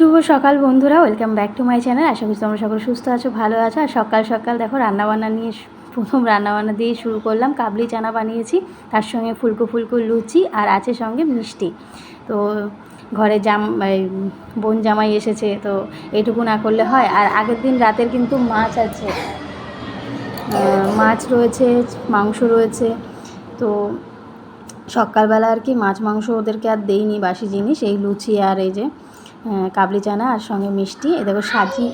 শুভ সকাল বন্ধুরা, welcome back to my channel. আশা করি তোমরা সকলে সুস্থ আছো, ভালো আছো। আর সকাল সকাল দেখো, রান্নাবান্না নিয়ে প্রথম রান্নাবান্না দিয়ে শুরু করলাম। কাবলি চানা বানিয়েছি, তার সঙ্গে ফুলকো ফুলকো লুচি আর আছে সঙ্গে মিষ্টি। তো ঘরে জাম বোন জামাই এসেছে, তো এটুকু না করলে হয়। আর আগের দিন রাতের কিন্তু মাছ আছে। মাছ রয়েছে, মাংস রয়েছে। তো সকালবেলা আর কি মাছ, মাংস ওদেরকে আর দেইনি বাসি জিনিস, এই লুচি আর এই যে কাবলি চানা আর সঙ্গে মিষ্টি। এ দেখো সাজিয়ে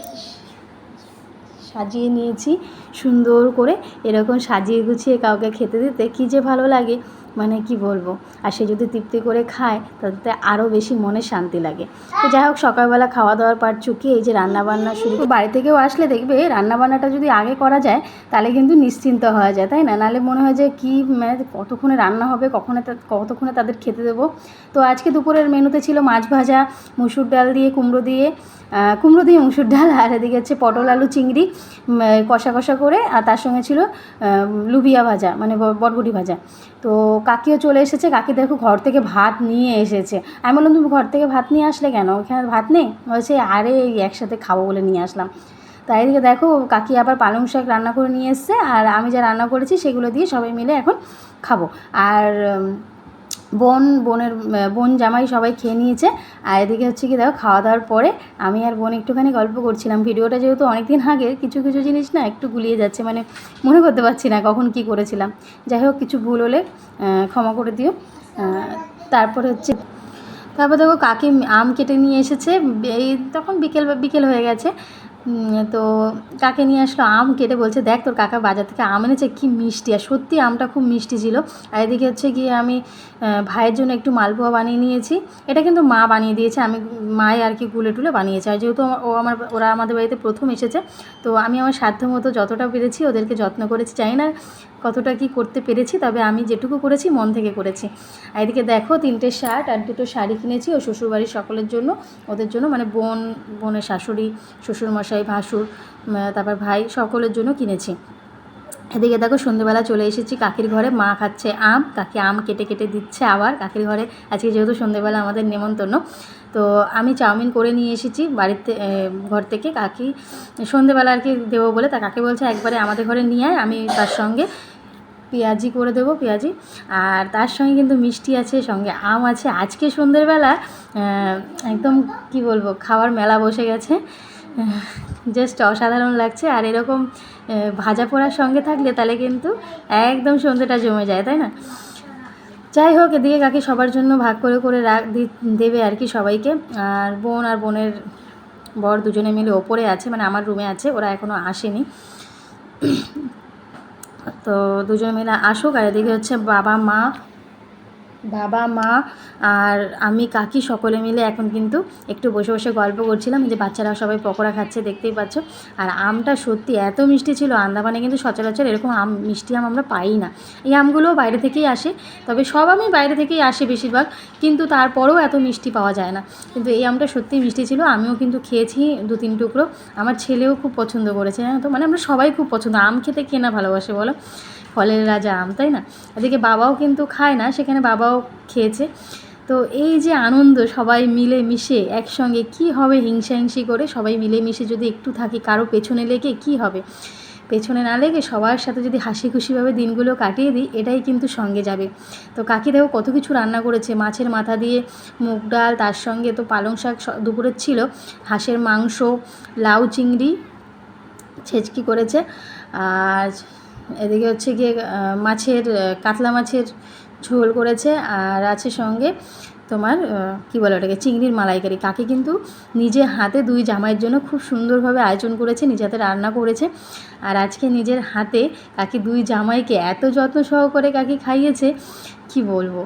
সাজিয়ে নিয়েছি সুন্দর করে। এরকম সাজিয়ে গুছিয়ে কাউকে খেতে দিতে কী যে ভালো লাগে। মানে কি বলব? আর সে যদি তৃপ্তি করে খায়, তাতে আরও বেশি মনে শান্তি লাগে। তো যাই হোক, সকালবেলা খাওয়া দাওয়ার পার চুকিয়ে এই যে রান্নাবান্না শুরু বাড়ি থেকেও আসলে দেখবে, রান্নাবান্নাটা যদি আগে করা যায়, তাহলে কিন্তু নিশ্চিন্ত হওয়া যায়, তাই না? নাহলে মনে হয় যে কী মানে কতক্ষণে রান্না হবে, কখনো কতক্ষণে তাদের খেতে দেবো? তো আজকে দুপুরের মেনুতে ছিল মাছ ভাজা, মুসুর ডাল দিয়ে, কুমড়ো দিয়ে কুমড়ো দিয়ে মুসুর ডাল, আর এদিকে হচ্ছে পটল, আলু, চিংড়ি কষা কষা করে, আর তার সঙ্গে ছিল লুবিয়া ভাজা মানে ব- বটবটি ভাজা। তো কাকিও চলে এসেছে, কাকি দেখো ঘর থেকে ভাত নিয়ে এসেছে। আমি বললাম, তুমি ঘর থেকে ভাত নিয়ে আসলে কেন? ওখানে ভাত নেই? বলছে, আরে একসাথে খাব বলে নিয়ে আসলাম। তাই এদিকে দেখো কাকি আবার পালং শাক রান্না করে নিয়ে এসছে, আর আমি যা রান্না করেছি সেগুলো দিয়ে সবাই মিলে এখন খাব। আর বোন, বোনের বোন জামাই সবাই খেয়ে নিয়েছে। আর এদিকে হচ্ছে কি দেখো খাওয়া দাওয়ার পরে আমি আর বোন একটুখানি গল্প করছিলাম। ভিডিওটা যেহেতু অনেকদিন আগের কিছু কিছু জিনিস না একটু গুলিয়ে যাচ্ছে মানে মনে করতে পারছি না কখন কি করেছিলাম। যাই হোক, কিছু ভুল হলে ক্ষমা করে দিও। তারপরে হচ্ছে, তারপর দেখো কাকি আম কেটে নিয়ে এসেছে। এই তখন বিকেল বিকেল হয়ে গেছে। তো কাকে নিয়ে আসলো? আম কেটে বলছে, দেখ তোর কাকা বাজার থেকে আম এনেছে, কি মিষ্টি। আর সত্যি আমটা খুব মিষ্টি ছিল। আর এদিকে হচ্ছে গিয়ে আমি ভাইয়ের জন্য একটু মালপোয়া বানিয়ে নিয়েছি। এটা কিন্তু মা বানিয়ে দিয়েছে, আমি মায়ে আর কি গুলে টুলে বানিয়েছে। আর যেহেতু ও আমার, ওরা আমাদের বাড়িতে প্রথম এসেছে, তো আমি আমার সাধ্য মতো যতটা পেরেছি ওদেরকে যত্ন করেছি। জানি না কতটা কি করতে পেরেছি, তবে আমি যেটুকু করেছি, মন থেকে করেছি। আর এদিকে দেখো, তিনটে শার্ট আর দুটো শাড়ি কিনেছি ও শ্বশুরবাড়ির সকলের জন্য, ওদের জন্য। মানে বোন, বোনের শাশুড়ি, শ্বশুরমশাই ভাসুর তারপর ভাই সকলের জন্য কিনেছি। এদিকে দেখো সন্ধ্যেবেলা চলে এসেছি, কাকির ঘরে মা খাচ্ছে আম, কাকি আম কেটে কেটে দিচ্ছে আবার, কাকির ঘরে। আজকে যেহেতু সন্ধ্যেবেলা আমাদের নেমন্তন্ন, তো আমি চাউমিন করে নিয়ে এসেছি বাড়িতে ঘর থেকে। কাকি সন্ধ্যেবেলা আর কি দেবো বলে, তা কাকে বলছে একবারে আমাদের ঘরে নিয়ে আয়, আমি তার সঙ্গে পেঁয়াজি করে দেবো, পেঁয়াজি। আর তার সঙ্গে কিন্তু মিষ্টি আছে, সঙ্গে আম আছে। আজকে সন্ধ্যেবেলা একদম কি বলব, খাওয়ার মেলা বসে গেছে। জাস্ট অসাধারণ লাগছে। আর এরকম ভাজা পোড়ার সঙ্গে থাকলে তাহলে কিন্তু একদম সন্ধ্যেটা জমে যায়, তাই না? যাই হোক, এদিকে কাকি সবার জন্য ভাগ করে করে রাখ দেবে আর কি সবাইকে। আর বোন আর বোনের বর দুজনে মিলে ওপরে আছে মানে আমার রুমে আছে, ওরা এখনও আসেনি। তো দুজন মিলে আসুক আর এদিকে হচ্ছে বাবা মা বাবা, মা আর আমি, কাকি সকলে মিলে এখন কিন্তু একটু বসে বসে গল্প করছিলাম। যে বাচ্চারা সবাই পকোড়া খাচ্ছে, দেখতেই পাচ্ছ। আর আমটা সত্যি এত মিষ্টি ছিল, আন্দামানে কিন্তু সচরাচর এরকম আম, মিষ্টি আম আমরা পাই না। এই আমগুলোও বাইরে থেকেই আসে, তবে সব আমি বাইরে থেকেই আসে বেশিরভাগ, কিন্তু তারপরেও এত মিষ্টি পাওয়া যায় না। কিন্তু এই আমটা সত্যিই মিষ্টি ছিল, আমিও কিন্তু খেয়েছি দু তিন টুকরো। আমার ছেলেও খুব পছন্দ করেছে, জানো তো? মানে আমরা সবাই খুব পছন্দ, আম খেতে কে না ভালোবাসে বলো? ফলের রাজা আম, তাই না? এদিকে বাবাও কিন্তু খায় না, সেখানে বাবাও খেয়েছে। তো এই যে আনন্দ সবাই মিলে মিশে একসঙ্গে, কি হবে হিংসা হিংসি করে? সবাই মিলে মিশে যদি একটু থাকি, কারও পেছনে লেগে কি হবে? পেছনে না লেগে সবার সাথে যদি হাসি খুশিভাবে দিনগুলো কাটিয়ে দিই, এটাই কিন্তু সঙ্গে যাবে। তো কাকি দেখো কত কিছু রান্না করেছে, মাছের মাথা দিয়ে মুগ ডাল, তার সঙ্গে তো পালং শাক দুপুরের ছিল, হাঁসের মাংস, লাউ চিংড়ি, ছেচকি করেছে, আর এদিকে হচ্ছে গিয়ে মাছের কাতলা মাছের ঝোল করেছে আর আছে সঙ্গে তোমার কি বলে ওটাকে, চিংড়ির মালাইকারি। কাকে কিন্তু নিজে হাতে দুই জামাইয়ের জন্য খুব সুন্দরভাবে আয়োজন করেছে, নিজে হাতে রান্না করেছে। আর আজকে নিজের হাতে কাকি দুই জামাইকে এত যত্ন সহকারে কাকি খাইয়েছে কি বলব?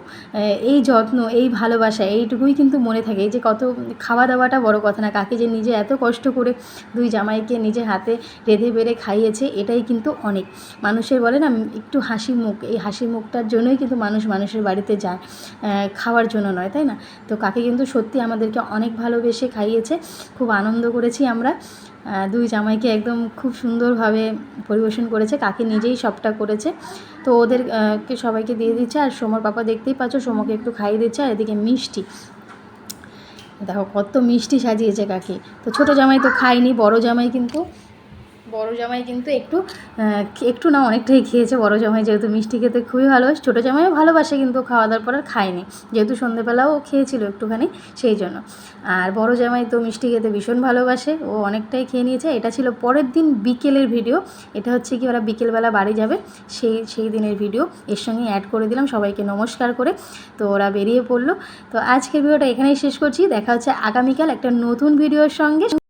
এই যত্ন, এই ভালোবাসা, এইটুকুই কিন্তু মনে থাকে। এই যে কত খাওয়া দাওয়াটা বড় কথা না, কাকে যে নিজে এত কষ্ট করে দুই জামাইকে নিজের হাতে রেঁধে বেড়ে খাইয়েছে, এটাই কিন্তু অনেক। মানুষের বলে না, একটু হাসি মুখ, এই হাসি মুখটার জন্যই কিন্তু মানুষ মানুষের বাড়িতে যায় খাওয়ার জন্য নয়, তাই না? তো কাকে কিন্তু সত্যি আমাদেরকে অনেক ভালোবেসে খাইয়েছে, খুব আনন্দ করেছি আমরা। দুই জামাইকে একদম খুব সুন্দরভাবে পরিবেশন করেছে, কাকে নিজেই সবটা করেছে। তো ওদেরকে সবাইকে দিয়ে দিচ্ছে, আর সোমর পাপা দেখতেই পাচ্ছ, সোমকে একটু খাইয়ে দিচ্ছে, আর এদিকে মিষ্টি। দেখো কত মিষ্টি সাজিয়েছে কাকি। তো ছোটো জামাই তো খায়নি, বড় জামাই কিন্তু বড় জামাই কিন্তু একটু একটু না অনেকটাই খেয়েছে। বড় জামাই যেহেতু মিষ্টি খেতে খুবই ভালোবাসে, ছোটো জামাইও ভালোবাসে কিন্তু খাওয়া দাওয়ার পর আর খায়নি। যেহেতু সন্ধেবেলাও খেয়েছিল একটুখানি সেই জন্য। আর বড় জামাই তো মিষ্টি খেতে ভীষণ ভালোবাসে, ও অনেকটাই খেয়ে নিয়েছে। এটা ছিল পরের দিন বিকেলের ভিডিও। এটা হচ্ছে কি ওরা বিকেলবেলা বাড়ি যাবে, সেই সেই দিনের ভিডিও। এর সঙ্গে অ্যাড করে দিলাম, সবাইকে নমস্কার করে তো ওরা বেরিয়ে পড়ল। তো আজকের ভিডিওটা এখানেই শেষ করছি। দেখা হচ্ছে আগামীকাল একটা নতুন ভিডিওর সঙ্গে।